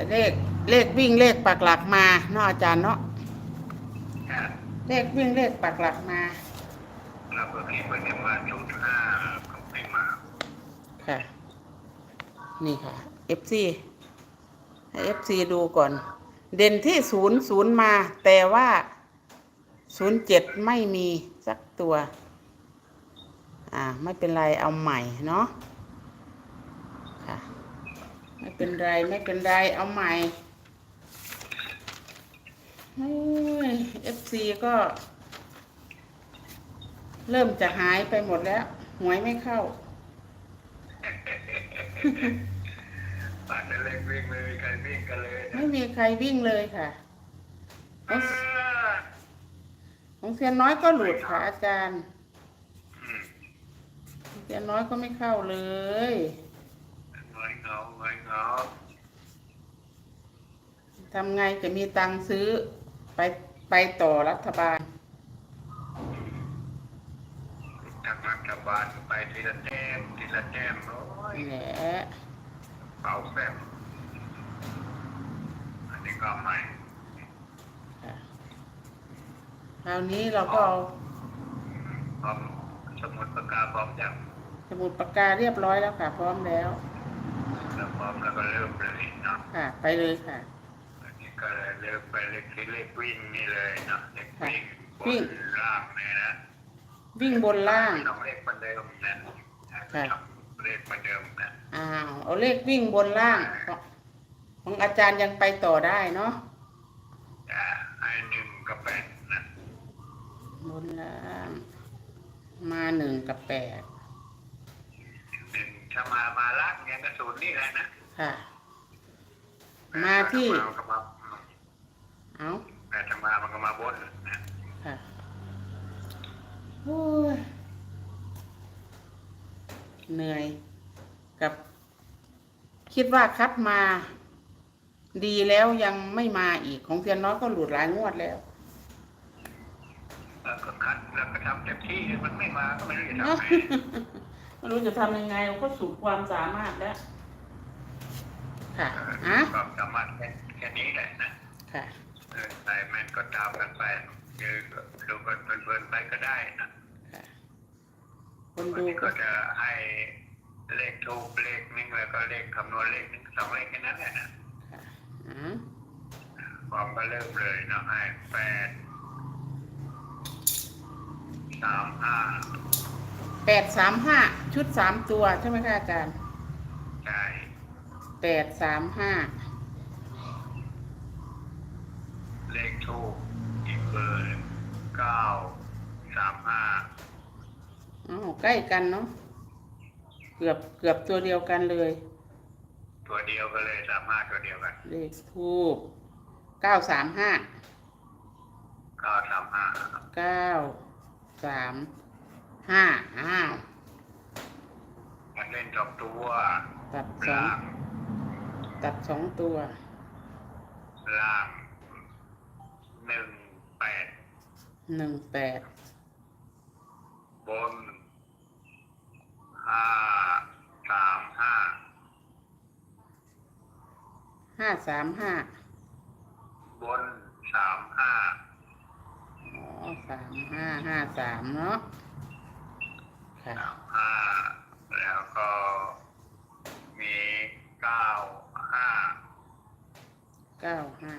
แต่เลขเลขวิ่งเลขปักหลักมาเนาะอาจารย์เนาะค่ะเลขวิ่งเลขปักหลักมาแล้วก็มีมันจะมาชุดห้าก็ไม่มาค่ะ นี่ค่ะ FC ให้ FC ดูก่อน เด่นที่ศูนย์ศูนย์มา แต่ว่าศูนย์เจ็ดไม่มีสักตัว อ่า ไม่เป็นไรเอาใหม่เนาะค่ะ ไม่เป็นไรไม่เป็นไรเอาใหม่เอฟซีก็ เริ่มจะหายไปหมดแล้วหวยไม่เข้าป่านนั้นเล็กวิ่งเลยใครวิ่งกันเลยนะไม่มีใครวิ่งเลยค่ะเออของเซียนน้อยก็หลุดค่ะอาจารย์อืมเซียนน้อยก็ไม่เข้าเลย เงยเงาเงยเงา ทำไงจะมีตังค์ซื้อไปไปต่อรัฐบาลทางรัฐบาลไปทีละแต้มทีละแต้มโอ้ยนี่แหละเป่าแป๊บอันนี้ก็ใหม่ค่ะคราวนี้เราก็เอาพร้อมสมุดปากกาพร้อมยังสมุดปากกาเรียบร้อยแล้วค่ะ พร้อมแล้วแล้วพร้อ มแล้วก็เริ่มเลยเนาะค่ะ ไปเลยค่ะอันนี้ก็เลยเริ่มไปเลขที่เลขวิ่งนี่เลยเนาะเลขวิ่งบวิ่งนล่างเนี่ยนะวิ่งบนล่างต้องเลขเหมือนเดิมนะค่ะทำเลขเหมือนเดิมนะอ้าวเอาเลขวิ่งบนล่าง ของของอาจารย์ยังไปต่อได้เนาะจะให้หนึ่งกับแปดนะบนล่างมาหนึ่งกับแปดหนึ่งถ้ามามาล่างเนี่ยก็ศูนย์นี่แหละนะ ค่ะ มาที่แปดมันก็มาเอาแต่ถ้ามามันก็มาบนนะค่ะโอ้ยเหนื่อย กับ คิดว่าคัดมา ดีแล้วยังไม่มาอีกของเทียนน้อยก็หลุดหลายงวดแล้ว แล้วก็คัดแล้วก็ทำเต็มที่มันไม่มาก็ไม่รู้จะทำเนาะไง ไม่รู้จะทำยังไงเราก็สุดความสามารถแล้ว ค่ะอะความสามารถแค่แค่นี้แหละนะ ค่ะเออใส่แม่นก็ตามกันไปคือดูกันเพลินๆไปก็ได้นะค่ะคนวันดูนี้ก็ก็จะให้เลขทูบเลขนึงแล้วก็เลขคำนวณเลขหนึ่งสองเลขแค่นั้นแหละนะค่ะอะพร้อมก็เริ่มเลยเนาะให้แปดสามห้าแปดสามห้าชุดสามตัวใช่ไหมคะอาจารย์ ใช่ แปดสามห้าเลขทูบอีกเบอร์เก้าสามห้าอ๋อใกล้กันเนาะเกือบเกือบตัวเดียวกันเลย ตัวเดียวกันเลยสามห้าตัวเดียวกันเลขทูบเก้าสามห้าเก้าสามห้าเก้าสามห้าอ้าวมันเล่นสองตัวตัดสอง ล่าง ตัดสองตัว ล่างหนึ่งแปดหนึ่งแปดบนห้าสามห้าห้าสามห้าบนสามห้าอ๋อสามห้าห้าสามเนาะค่ะ สามห้าแล้วก็มีเก้าห้า เก้าห้า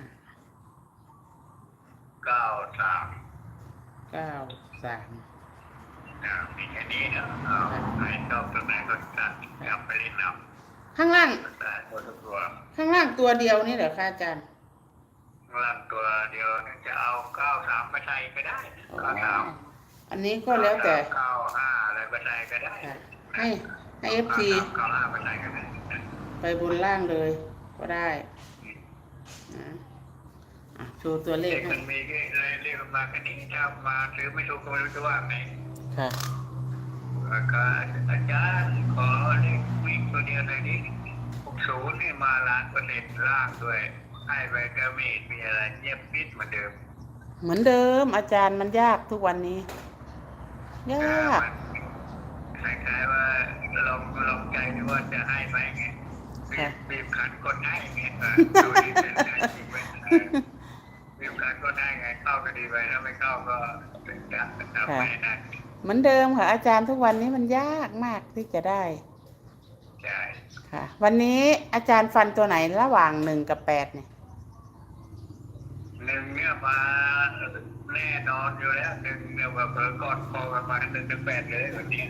เก้าสามเก้าสามนะมีแค่นี้นะเอาใครชอบตัวไหนก็จัดนำไปเล่นนข้างล่างำแต่ตัวทุกตัวข้างล่างตัวเดียวนี่เหรอคะอาจารย์ข้างล่างตัวเดียวจะเอาเก้าสามไปใส่ก็ได้อ๋อเก้าสามอันนี้ก็แล้วแต่เก้าห้าอะไรไปใส่ก็ได้ค่ะให้ให้เอฟซีเก้าห้าไปใส่ก็ได้ ไปบนล่างเลยก็ได้นะอะโชว์ตัวเลเลขขให้มันมีแค่เลยเรียกมาแค่นี้ถ้ามาซื้อไม่ถูกก็ไม่รู้จะว่าไงค่ะ แล้วก็อาจารย์ขอเลขวิ่งตัวเดียวหน่อยนี้หกศูนย์นี่มาล้านเปอร์เซ็นต์ล่างด้วย ให้ไปก็มีมีอะไรเงียบปิดเหมือนเดิมเหมือนเดิมอาจารย์มันยากทุกวันนี้ยากคล้ายๆว่าลองลองใจดูว่าจะให้ไหมไง ค่ะ บีบขันกดให้ไงเออดูดีเป็นได้จริงไหมเออบีบขันกดให้ไง เข้าก็ดีไปถ้าไม่เข้าก็เป็นการทำไม่ได้เหมือนเดิมค่ะ อาจารย์ทุกวันนี้มันยากมากที่จะได้ใช่ค่ะ วันนี้อาจารย์ฟันตัวไหนระหว่างหนึ่งกับแปดเนี่ยหนึ่งเนี่ยมาแน่นอนอยู่แล้วหนึ่งเนี่ยแบบเผลอกอดคอกันมาหนึ่งถึงแปดเลยวันนี้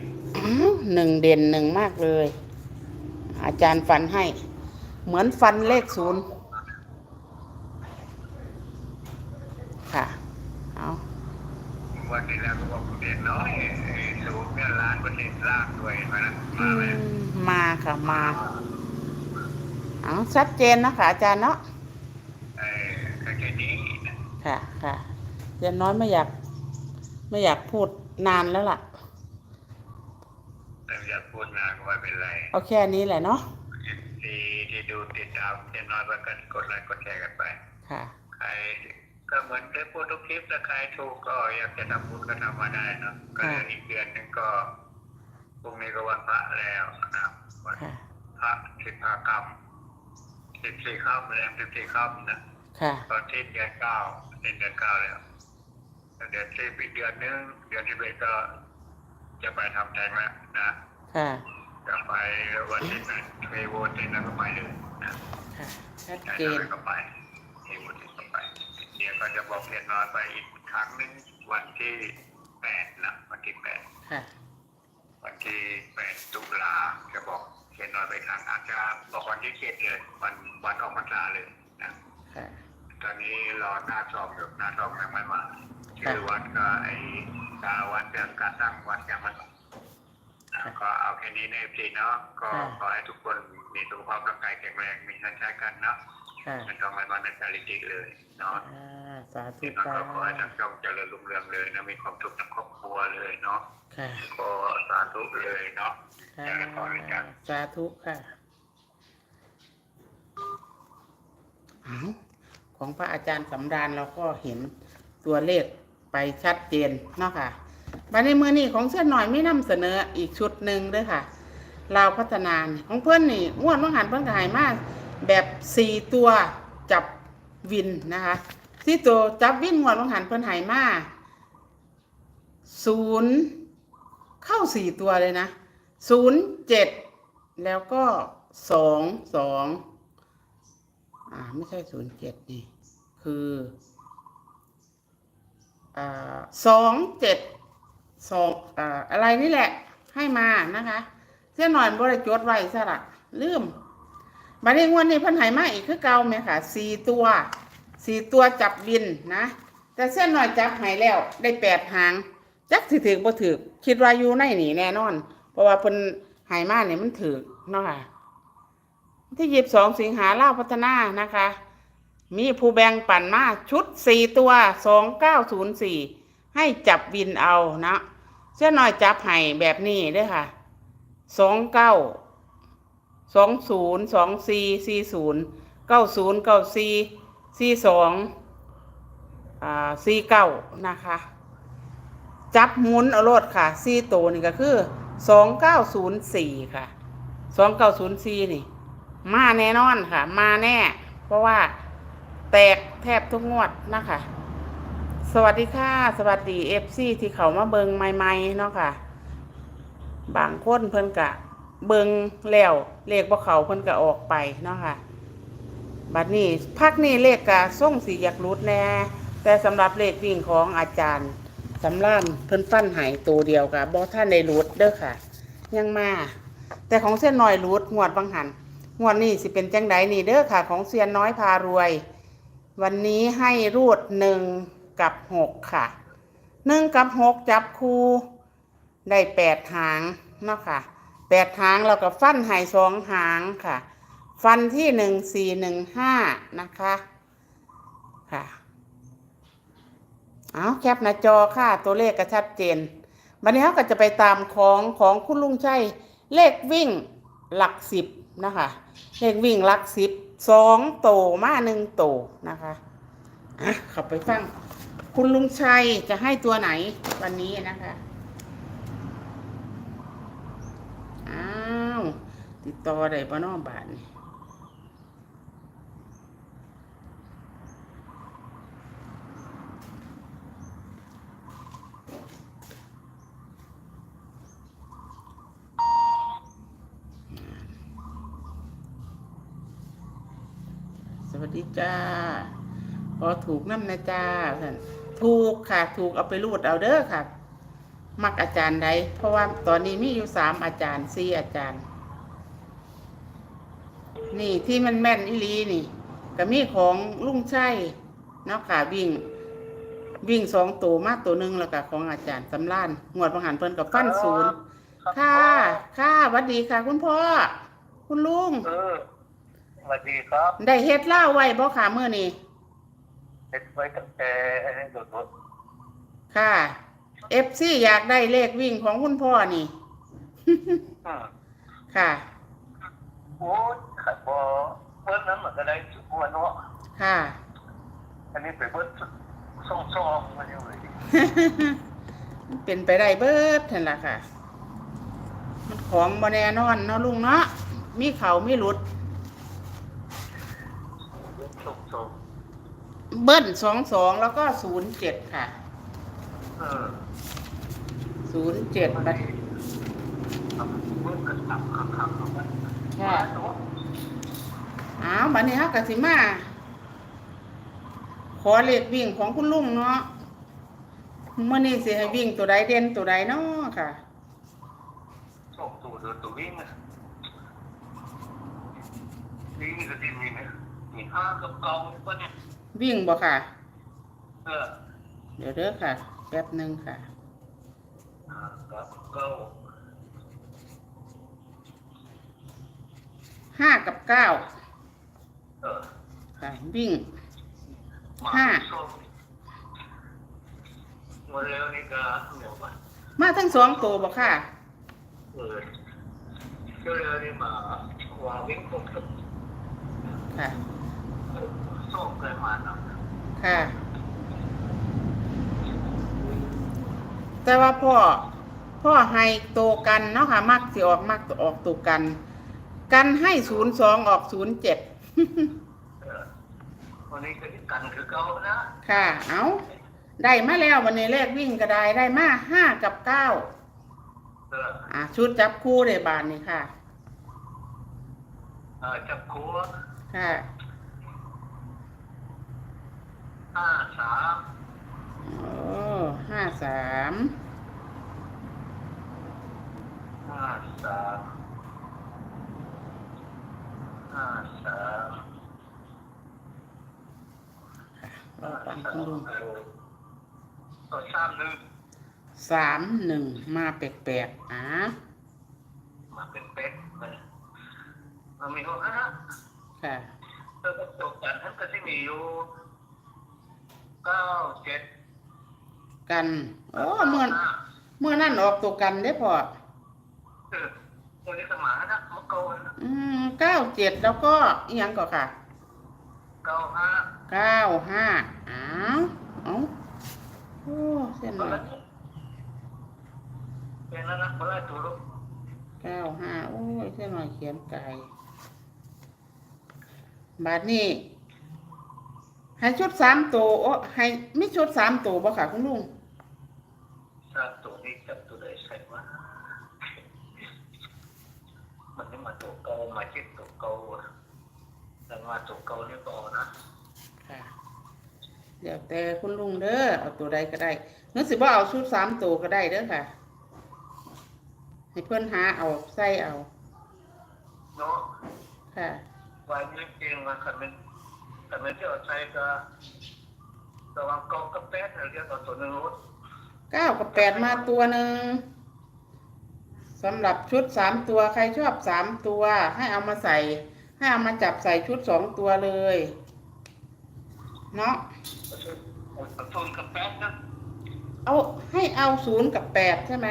อ้าวหนึ่งเด่นหนึ่งมากเลย อาจารย์ฟันให้ เหมือนฟันเลขศูนย์ค่ะ เอา วันที่แล้วก็บอกเด่นน้อยไอ้สูง เนี่ยล้านเปอร์เซ็นต์ล่างด้วยมาแล้วอืมาไหมมมาค่ะมาเอาชัดเจนนะคะอาจารย์เนาะเออก็แค่นี้นะค่ะค่ะอาจารย์น้อยไม่อยาก ไม่อยากพูดนานแล้วล่ะ แต่อยากพูดนานก็ไม่เป็นไรเอาแค่นี้แหละเนาะที่ที่ดูติดตามเจนน้อยไปกันกดไลค์กดแชร์กันไป ค่ะ ใครก็เหมือนได้พูดทุกคลิปถ้าใครถูกก็อยากจะทำบุญก็ทำมาได้เนอะก็เหลืออีกเดือนหนึงก็ พรุ่งนี้ก็วันพระแล้วนะครับวันค่ะ พระสิบห้ากรรมสิบสี่ค่ำแรมสิบสี่ค่ำนะค่ะ ตอนที่เดือนเก้าเป็นเดือนเก้าแล้วเดือนสิบอีกเดือนหนึงเดือนที่เอ็ดก็จะไปทำแท้งแล้วนะค่ะ จะไปวันที่นั้นเทโวที่นั่นก็ไปเลยนะค่ะ ชัดได้เจน ก็ไปเทโวที่ก็ไปเดี๋ยวก็จะบอกเรียนน้อยไปอีกครั้งหนึ่งวันที่แปดนะวันที่แปด ค่ะ วันที่แปดตุลาจะบอกเรียนน้อยไปครั้งอาจจะบอกวันที่เจ็ดเลยวันวันออกพรรษาเลยนะค่ะ ตอนนี้รอหน้าซองอยู่หน้าซองยังไม่มาชื่อวัดก็ไอ้ตาวัดเดิมการตั้งวัดยังไมันก็เอาแค่นี้ในพีเนาะก็ขอให้ทุกคนมีสุขภาพร่างกายแข็งแรงมีเงินใช้กันเนาะค่ะไม่ต้องอะไรมาในจาริติเลยเนาะ อ่า สาธุที่นั่นค่ะก็ขอให้ทั้งช่องเจริญรุ่งเรืองเลยนะมีความสุขทั้งครอบครัวเลยเนาะค่ะก็สาธุเลยเนาะค่ะเจริญพรเลยจ้ะสาธุค่ะเอาของพระอาจารย์สำราญเราก็เห็นตัวเลขไปชัดเจนเนาะค่ะบัดในมือนี้ของเส้นหน่อยไม่นำเสนออีกชุดหนึ่งเด้วยค่ะลาวพัฒนานี่ของเพื่อนนี่งวดว่างหันเพื่อนก็ใหายมาก แบบสี่ตัวจับวินนะคะ ที่ตัวจับวินงวดว่างหันเพื่นหายมาศูนย์เข้าสี่ตัวเลยนะศูนย์เจ็ดแล้วก็สองสองอ่าไม่ใช่ศูนย์เจ็ดนี่คืออ่าสองเจ็ดสองอ่าอะไรนี่แหละ ให้มานะคะเส้นหน่อยบริจดไว้ซะละลืมบัดนี้งวดนี้เพันหายมาอีกคือเก่าไหมค่ะสี่ตัว สี่ตัวจับวินนะ แต่เส้นหน่อยจับหายแล้วได้แปดหาง จักถือถือบ่ถือคิดว่าอยู่ในหนีแน่นอน เพราะว่าเพิ่นหายมาเนี่ยมันถือเนาะค่ะที่ยีิบสองสิงหาเล่าพัฒนานะคะ มีผู้แบ่งปั่นมาชุดสี่ตัวสองเก้าศูนย์สี่ให้จับวินเอานะเสื้อหน่อยจับไห้แบบนี้ด้วยค่ะสองเก้าสองศูนย์สองสี่สี่ศูนย์เก้าศูนย์เก้าสี่ สี่สองอ่าสี่เก้านะคะ จับหมุนเอาโลดค่ะสี่ตัวนี่ก็คือสองเก้าศูนย์สี่ค่ะสองเก้าศูนย์สี่นี่ มาแน่นอนค่ะ มาแน่ เพราะว่าแตกแทบทุกงวดนะคะ สวัสดีค่ะ สวัสดีเอฟซีที่เขามาเบิงใหม่ๆเนาะค่ะ บางคนเพิ่นกะ เบิงแล้วเลขบ่เขาเพิ่นกะออกไปเนาะค่ะ บัดนี้พักนี้เลขกะส่งสีอยากรุดแน่แต่สำหรับเลขวิ่งของอาจารย์สำรานเพิ่นฟันหายตัวเดียวกะบ่ท่านได้รุดเด้อค่ะ ยังมา แต่ของเส้นน้อยรุดงวดบางหันงวดนี้สิเป็นจังไดนี่เด้อค่ะ ของเซียนน้อยพารวย วันนี้ให้รูดหนึ่งกับหกค่ะหนึ่งกับหกจับคูได้แปดหางเนาะค่ะแปดหางเราก็ฟันหายสองหางค่ะ ฟันที่หนึ่งสี่หนึ่งห้านะคะค่ะเอาแคปหน้าจอค่ะ ตัวเลขก็ชัดเจนวันนี้เขาก็จะไปตามของของคุณลุงชัยเลขวิ่งหลักสิบนะคะ เลขวิ่งหลักสิบสองโตมาหนึ่งโตนะคะอะขับไปฟัง คุณลุงชัยจะให้ตัวไหนวันนี้นะคะอ้าวติดต่อได้ปะน้อบาทนี่ จ้าพอถูกน้ำนะจ้าท่านถูกค่ะ ถูกเอาไปรูดเอาเด้อค่ะ มักอาจารย์ใดเพราะว่าตอนนี้มีอยู่สามอาจารย์สี่อาจารย์ นี่ที่มันแม่นอิลีนี่ก็มีของลุงชัยเนาะค่ะวิ่ง วิ่งสองตัวมาตัวหนึ่งแล้วก็ของอาจารย์สำรานงวดประหารเพิ่นกับฟันศูนย์ค่ะ ค่ะหวัสดีค่ะ คุณพ่อ คุณลุง เออส วัสดีครับได้เฮ็ดเหล่าไว้บ่ค่ะเมื่อนี้เด็กไว้ตั้งแต่โดดรถค่ะเอฟซีอยากได้เลขวิ่งของคุณพ่อนี่อืมค่ะ โอ้ยขัดบอเบิ้ลนั้นมันก็ได้ทุกวันเนาะค่ะ อันนี้ไปเบิ้ลส่องส่องๆมันอยู่เลยเป็นไปได้เบิดนั่นล่ะค่ะ มันของบ่แน่นอนเนาะลุงเนาะมีเขามีหลุด ส่องส่อง เบิ้ลสองสองแล้วก็ศูนย์เจ็ดค่ะๆเออศูนย์เจ็ดมันบัดนี่เบิ้ลกระตับขังขังๆของมันค่ะอ้าวบัดนี้เฮากะสิมา ขอเลขวิ่งของคุณลุงเนาะเมื่อนี้สิให้วิ่งตัวใดเด่นตัวใดเนาะค่ะส่งตัวเดินตัววิ่งอะวิ่งก็ที่มีนะมีห้ากับเกาปะเนี่ย วิ่งบ่ค่ะ เออเดี๋ยวเด้อค่ะ แป๊บหนึ่งค่ะห้ากับเก้าห้ากับเก้าเออค่ะ วิ่ง มาห้า ส้มวันแล้วนี่ก็เหนียวไปมาทั้งสองตัวบ่ค่ะ เออเจ้าเรือนี่มาวางวิ่งพบกับค่ะ ส้มเกินมานะค่ะ แต่ว่าพ่อ พ่อให้ตัวกันเนาะค่ะ มักสิออกมักออกตัวกัน กันให้ศูนย์สองออกศูนย์เจ็ด เออวันนี้ก็กันคือเก่านะค่ะ เอาได้มาแล้ววันนี้เลขวิ่งก็ได้ได้มาห้ากับเก้าเอออะชุดจับคู่ได้บานนี่ค่ะ เออจับคัวค่ะ ห้าสามโอ้ห้าสามห้าสามห้าสามรอฟังคุณลุงก็สามหนึ่งสามหนึ่งมาแปลกๆอะมาเป็นเป็ดมันมันมีหกนะค่ะแล้วก็ตกกันท่านก็จะมีอยู่ เก้าเจ็ดกันโอ้เมื่อเมื่อนั่นออกตัวกันได้พอเออตัวนี้ก็หมานะมันเก้านะอืมเก้าเจ็ดแล้วก็อีหยังก็ค่ะเก้าห้าเก้าห้าอ้าวเอาโอ้เส้นหก็น่อแล้ยวเป็นแล้วนะเมื่อไรตัวลูกเก้าห้าโอ้ยเส้นหน่อยเขียนไก่บาทนี้ ให้ชุดสามตัวโอ้ให้มีชุดสามตัวบ่ค่ะคุณลุงสามตัวนี้จับตัวใดใส่ว่า มันนี่มาตัวเก่ามาเจ็ดตัวเก่าอะแต่มาตัวเก่านี่ก็เอานะค่ะ เดี๋ยวแต่คุณลุงเด้อเอาตัวใดก็ได้นึกสิว่าเอาชุดสามตัวก็ได้เด้อค่ะ ให้เพื่อนหาเอาใส่เอา เนาะค่ะวายนี้เองมันคันเป็น คันเป็นที่เอาใช้ก็ระวังเกากับแป๊ดเนี่ยเรียกเอาตัวหนึ่งรถเก้ากับแปดมาตัวหนึ่งสำหรับชุดสามตัวใครชอบสามตัว ให้เอามาใส่ ให้เอามาจับใส่ชุดสองตัวเลยเนาะเอาทุนกับแป๊ดนะเอาให้เอาศูนย์กับแปดใช่ไหม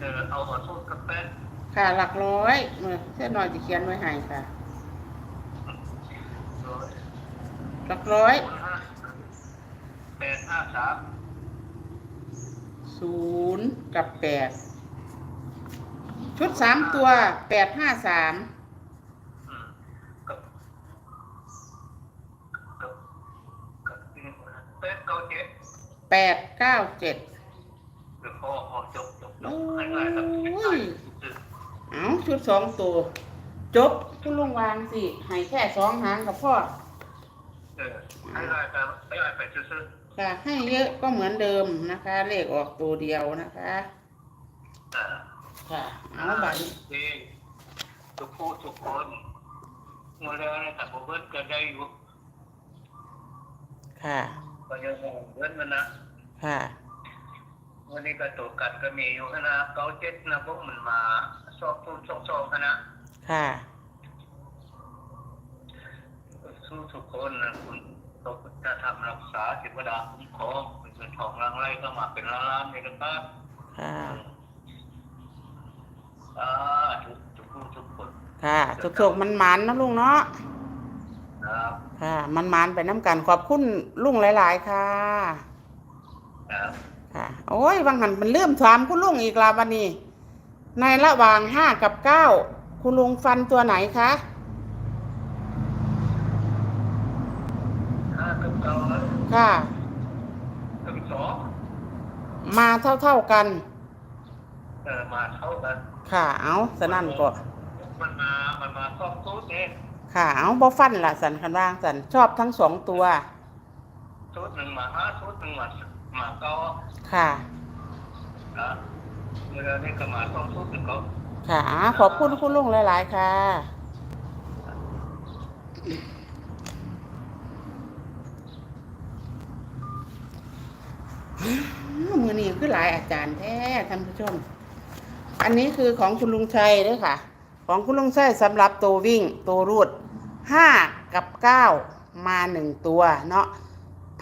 เออเอาเอาทุนกับแป๊ดค่ะหลักร้อยเออเส้นหน่อยจะเขียนไว้ให้ค่ะ ร้อย หลักร้อยศูนย์ห้าแปดห้าสามศูนย์กับแปดชุดสามตัวแปดห้าสามอืมกับกับกับแป๊ดเก้าเจ็ดแปดเก้าเจ็ดเดี๋ยวพอพอจบจบจโอ้บให้ง่ายครับยเอาชุดสองตัว จบคุณลุงวางสิให้แค่สองหางกับพ่อเออให้ได้แต่ให้ได้ไปซื้อค่ะให้เยอะก็เหมือนเดิมนะคะ เลขออกตัวเดียวนะคะๆอ่าค่ะเอาบัตรดีทุกผู้ทุกคนเมื่อแล้วเนี่ยแต่ผมเพิ่นก็ได้อยู่ค่ะ ก็ยังงงเพิ่นมันนะค่ะ วันนี้ก็ตกกันก็มีอยู่นะเก้าเจ็ดนะพวกมันมาสอบทุนสองสองนะค่ะ สู้ทุกคนนะคุณตกจะทำรักษาเทวดาคุ้มครองเป็นเงินทองรางไรก็มาเป็นล้านๆเลยนะครับค่ะอ่าทุกทุกผู้ทุกคนค่ะสุกๆมันหมันๆนะลุงเนาะนะครับค่ะมันหมันๆไปน้ำกันขอบคุณลุงหลาย ๆ ค่ะครับค่ะ โอ้ยบางหันมันเริ่มถามคุณลุงอีกลาวันนี้ในระหว่างห้ากับเก้าคุณลุงฟันตัวไหนคะ ห้ากับเก้าแล้ว ค่ะกับสองมาเท่าๆกัน เออมาเท่ากันค่ะเอาสนั่นก็มันมา มันมาสองชุดเองค่ะเอาบ่ฟันละสันคันว่างสันชอบทั้งสองตัวชุดหนึ่งมาห้าชุดหนึ่งมามาเก้าค่ะ นะเวลานี้ก็มาสองชุดหนึ่งก็ค่ะขอบคุณคุณลุงหลาย ๆ ค่ะ มือนี้คือหลายอาจารย์แท้ท่านผู้ชม อันนี้คือของคุณลุงชัยด้วยค่ะ ของคุณลุงชัยสำหรับตัววิ่งตัวรูดห้ากับเก้ามาหนึ่งตัวเนาะ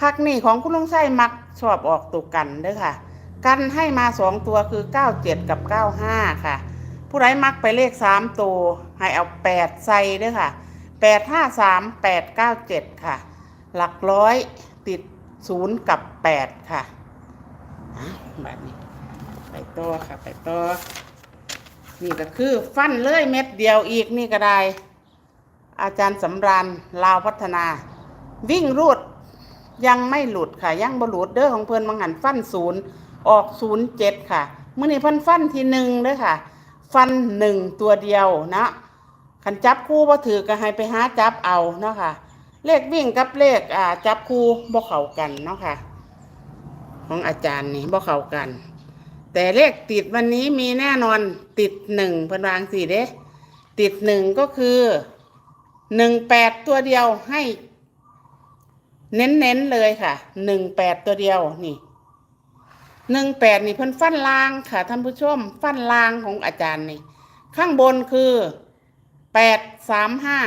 พักนี่ของคุณลุงชัยมักชอบออกตัวกันเด้วยค่ะ กันให้มาสองตัวคือเก้าเจ็ดกับเก้าห้าค่ะ ผู้ใดมักไปเลขสามตัวให้เอาแปดใส่เด้วยค่ะแปดห้าสามแปดเก้าเจ็ดค่ะ หลักร้อยติดศูนย์กับแปดค่ะ อะแบบนี้ ไปต่อค่ะ ไปต่อ นี่ก็คือฟันเลยเม็ดเดียวอีกนี่ก็ได้ อาจารย์สำราญลาวพัฒนา วิ่งรูดยังไม่หลุดค่ะ ยังบหลุดเด้อของเพื่อนบางหันฟันศูนย์ออกศูนย์เจ็ดค่ะเมื่อนี้เพิ่นฟันทีหนึ่งเด้อค่ะ ฟันหนึ่งตัวเดียวนะขันจับคู่บ่ถือก็ให้ไปหาจับเอาเนาะค่ะ เลขวิ่งกับเลขอ่าจับคู่บ่เข้ากันเนาะค่ะ ของอาจารย์นี่บ่เข้ากัน แต่เลขติดวันนี้มีแน่นอนติดหนึ่งเพิ่นวางสี่เด้ติดหนึ่งก็คือหนึ่งแปดตัวเดียวให้ เน้นๆเลยค่ะหนึ่งแปดตัวเดียวนี่หนึ่งแปดนี่เพิ่นฟันลางค่ะท่านผู้ชม ฟันลางของอาจารย์นี่ ข้างบนคือแปดสามห้า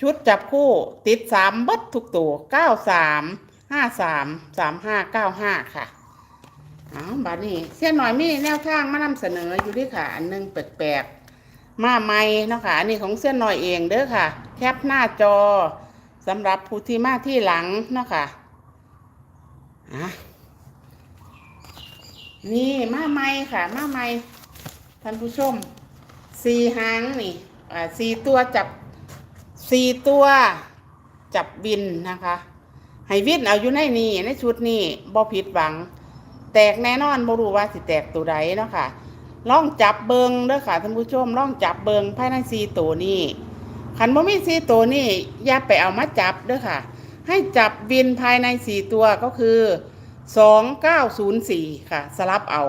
ชุดจับคู่ติดสามบัดทุกตัวเก้าสาม ห้าสามสามห้าเก้าห้าค่ะเอาบัดนี้เสี้ยนหน่อยมีแนวทางมานำเสนออยู่ด้วยค่ะ อันหนึงแปลกๆมาใหม่เนาะค่ะอันนี้ของเสี้ยนหน่อยเองเด้อค่ะ แคปหน้าจอสำหรับผู้ที่มาที่หลังเนาะค่ะอะนี่มาใหม่ค่ะมาใหม่ท่านผู้ชมสี่หางนี่อ่าสี่ตัวจับสี่ตัวจับบินนะคะ ให้วิทย์เอาอยู่ในนี่ในชุดนี้บ่ผิดหวัง แตกแน่นอนบ่รู้ว่าสิแตกตัวใดเนาะค่ะล่องจับเบิงเด้อค่ะท่านผู้ชมล่องจับเบิงภายในสีตัวนี้คันบ่มีสีตัวนี้อย่าไปเอามาจับเด้อค่ะ ให้จับวินภายในสี่ตัวก็คือ2904ค่ะ สลับเอา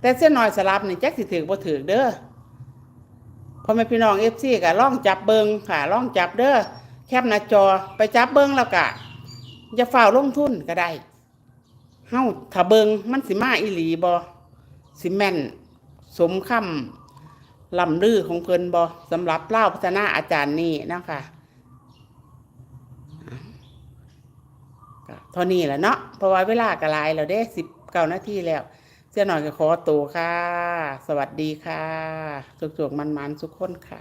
แต่เส้นน้อยสลับนี่แจักสิถือบ่ถือเด้อพ่อแม่พี่น้อง FC ก็ล่องจับเบิงค่ะล่องจับเด้อแคปหน้าจอไปจับเบิงแล้วก็ อย่าฝ่าลงทุนก็ได้เฮาถ้าเบิงมันสิมาอีหลีบอสิแม่น สมคำลำลือของเพิ่นบอสำหรับเล่าพัฒนาอาจารย์นี่นะคะก็เท่านี้แหละเนาะเพราะว่าเวลากระลายแล้วเด้สิบเก้านาทีแล้วเสียหน่อยก็ขอตัวค่ะ สวัสดีค่ะสุขๆมันๆทุกคนค่ะ